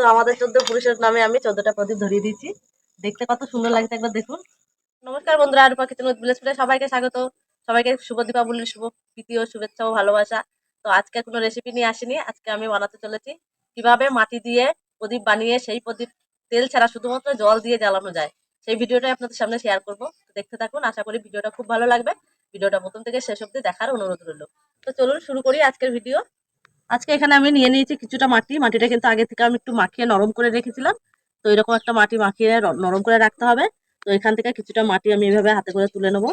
তো আমাদের চোদ্দ পুরুষের নামে আমি চোদ্দটা প্রদীপ ধরিয়ে দিয়েছি। দেখতে কত সুন্দর লাগছে একবার দেখুন। নমস্কার বন্ধুরা আর পাখি তুমি ভিলেজ ফুলে সবাইকে স্বাগত। সবাইকে শুভ দীপাবলির শুভ প্রীতি ও শুভেচ্ছা ও ভালোবাসা। তো আজকে কোনো রেসিপি নিয়ে আসিনি, আজকে আমি বানাতে চলেছি। কীভাবে মাটি দিয়ে প্রদীপ বানিয়ে সেই প্রদীপ তেল ছাড়া শুধুমাত্র জল দিয়ে জ্বালানো যায়, সেই ভিডিওটাই আপনাদের সামনে শেয়ার করব। দেখতে থাকুন, আশা করি ভিডিওটা খুব ভালো লাগবে। ভিডিওটা প্রথম থেকে শেষ অব্দি দেখার অনুরোধ রইল। তো চলুন শুরু করি আজকের ভিডিও আজকে এখানে আমি নিয়ে নিয়েছি কিছুটা মাটি। মাটিটা কিন্তু আগে থেকে আমি একটু মাখিয়ে নরম করে রেখেছিলাম। তো এরকম একটা মাটি মাখিয়ে নরম করে রাখতে হবে। তো এখান থেকে কিছুটা মাটি আমি এভাবে হাতে করে তুলে নেব।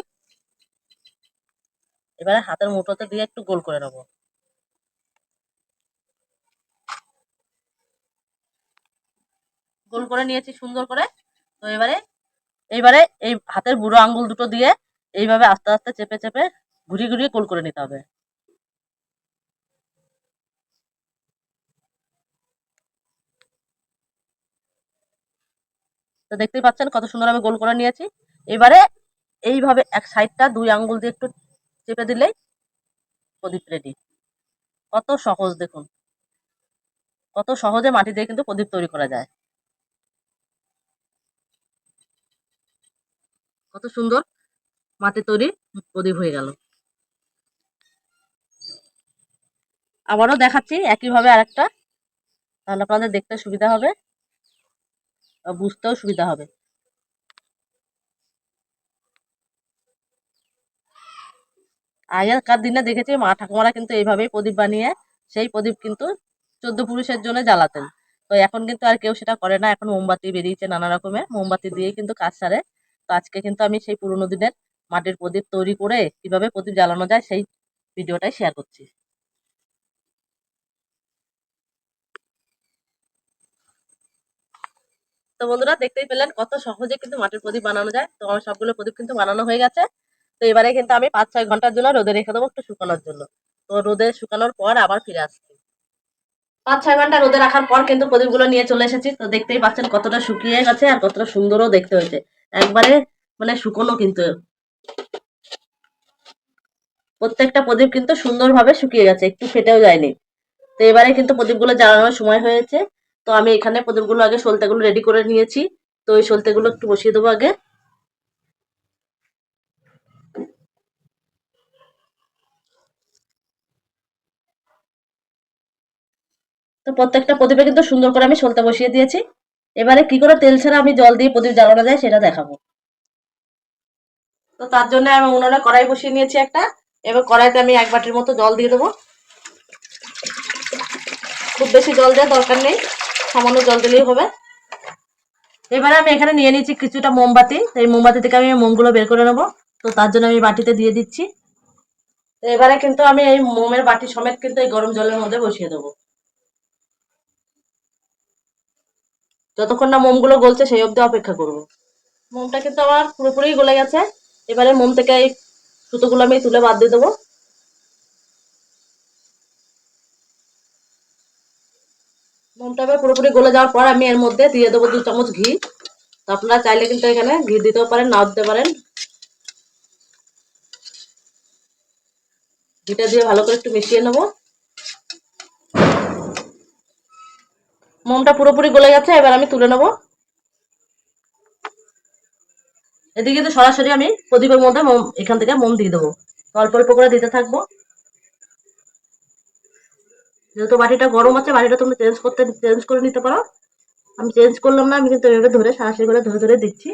এবারে হাতের মুঠোতে দিয়ে একটু গোল করে নেব। গোল করে নিয়েছি সুন্দর করে। তো এবারে এইবারে এই হাতের বুড়ো আঙ্গুল দুটো দিয়ে এইভাবে আস্তে আস্তে চেপে চেপে ঘুরিয়ে ঘুরিয়ে গোল করে নিতে হবে। তো দেখতেই পাচ্ছেন কত সুন্দর আমি গোল করে নিয়েছি। এবারে এইভাবে এক সাইডটা দুই আঙ্গুল দিয়ে একটু চেপে দিলেই প্রদীপ রেডি কত সহজ দেখুন। কত সহজে মাটি দিয়ে কিন্তু প্রদীপ তৈরি করা যায়। কত সুন্দর মাটি তৈরি প্রদীপ হয়ে গেল। আবারও দেখাচ্ছি একইভাবে আরেকটা। তাহলে আপনাদের দেখতে সুবিধা হবে। আর বুঝতেও সুবিধা হবে। আগেকার দিনে দেখেছি, মা ঠাকুমারা কিন্তু এইভাবেই প্রদীপ বানিয়ে, সেই প্রদীপ কিন্তু চোদ্দ পুরুষের জন্য জ্বালাতেন। তো এখন কিন্তু আর কেউ সেটা করে না, এখন মোমবাতি বেরিয়েছে নানা রকমের, মোমবাতি দিয়ে কিন্তু কাজ সারে। তো আজকে কিন্তু আমি সেই পুরোনো দিনের মাটির প্রদীপ তৈরি করে কীভাবে প্রদীপ জ্বালানো যায় সেই ভিডিওটাই শেয়ার করছি। তো বন্ধুরা দেখতেই পেলেন কত সহজে কিন্তু মাটির প্রদীপ বানানো যায়। তো আমার সবগুলো প্রদীপ কিন্তু বানানো হয়ে গেছে। তো এবারে কিন্তু আমি পাঁচ ছয় ঘণ্টার জন্য রোদে রেখে দেবো একটু শুকানোর জন্য। তো রোদে শুকানোর পর আবার ফিরে আসছি। পাঁচ ছয় ঘণ্টা রোদে রাখার পর কিন্তু প্রদীপগুলো নিয়ে চলে এসেছি। তো দেখতেই পাচ্ছেন কতটা শুকিয়ে গেছে আর কতটা সুন্দরও দেখতে হয়েছে। একবারে মানে শুকনো কিন্তু। প্রত্যেকটা প্রদীপ কিন্তু সুন্দরভাবে শুকিয়ে গেছে, একটু ফেটেও যায়নি। তো এবারে কিন্তু প্রদীপগুলো জ্বালানোর সময় হয়েছে। তো আমি এখানে প্রদীপগুলো আগে সলতেগুলো রেডি করে নিয়েছি। তো ওই সলতেগুলো একটু বসিয়ে দেবো আগে। তো প্রত্যেকটা প্রদীপে কিন্তু সুন্দর করে আমি সলতে বসিয়ে দিয়েছি। এবারে কি করে তেল ছাড়া আমি জল দিয়ে প্রদীপ জ্বালানো যায় সেটা দেখাবো। তো তার জন্য আমি উনুনে কড়াই বসিয়ে নিয়েছি একটা। এবার কড়াইতে আমি এক বাটির মতো জল দিয়ে দেবো। খুব বেশি জল দেওয়ার দরকার নেই। সামান্য জল দিলেই হবে। এবারে আমি এখানে নিয়ে নিয়েছি কিছুটা মোমবাতি। এই মোমবাতি থেকে আমি মোমগুলো বের করে নেব। তো তার জন্য আমি বাটিতে দিয়ে দিচ্ছি। এবারে কিন্তু আমি এই মোমের বাটি সমেত কিন্তু এই গরম জলের মধ্যে বসিয়ে দেবো। যতক্ষণ না মোমগুলো গলছে সেই অবধি অপেক্ষা করব। মোমটা কিন্তু আমার পুরোপুরি গলে গেছে। এবারে মোম থেকে এই সুতোগুলো আমি তুলে বাদ দিয়ে দেবো। মোমটা পুরোপুরি গলে যাওয়ার পর আমি এর মধ্যে দিয়ে দেবো দু চামচ ঘি। তো আপনারা চাইলে কিন্তু এখানে ঘি দিতেও পারেন, নাও দিতে পারেন। ঘিটা দিয়ে ভালো করে একটু মিশিয়ে নেব। মোমটা পুরোপুরি গলে গেছে, এবার আমি তুলে নেব। এদিকে কিন্তু সরাসরি আমি প্রদীপের মধ্যে মোম, এখান থেকে মোম দিয়ে দেবো। অল্প অল্প করে দিতে থাকব। যেহেতু বাটিটা গরম আছে, বাটিটা তুমি চেঞ্জ করতে চেঞ্জ করে নিতে পারো। আমি চেঞ্জ করলাম না, আমি কিন্তু এভাবে ধরে সারাশি করে ধরে ধরে দিচ্ছি।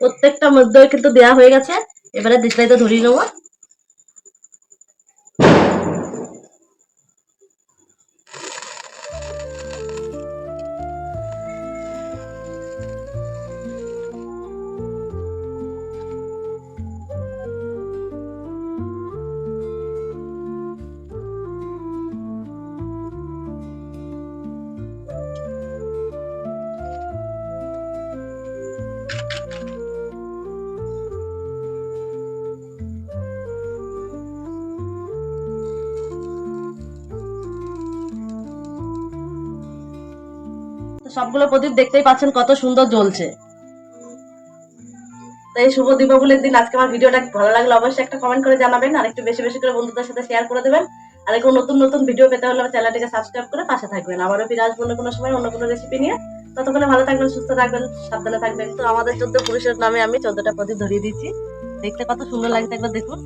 প্রত্যেকটা মধ্যে কিন্তু দেয়া হয়ে গেছে। এবারে ডিসলাইতে ধরিয়ে নেব। সবগুলো প্রদীপ দেখতেই পাচ্ছেন কত সুন্দর জ্বলছে। তো এই শুভ দীপাবলির দিন, আজকে আমার ভিডিওটা ভালো লাগলে অবশ্যই একটা কমেন্ট করে জানাবেন, আর একটু বেশি বেশি করে বন্ধুদের সাথে শেয়ার করে দেবেন। আর এরকম নতুন নতুন ভিডিও পেতে হলে চ্যানেলটিকে সাবস্ক্রাইব করে পাশে থাকবেন। আবারও ফিরে আসব অন্য কোনো সময়, অন্য কোনো রেসিপি নিয়ে। ততক্ষণে ভালো থাকবেন, সুস্থ থাকবেন, সাবধানে থাকবেন। তো আমাদের চোদ্দ পুরুষের নামে আমি চোদ্দটা প্রদীপ ধরিয়ে দিচ্ছি দেখতে কত সুন্দর লাগছে একবার দেখুন।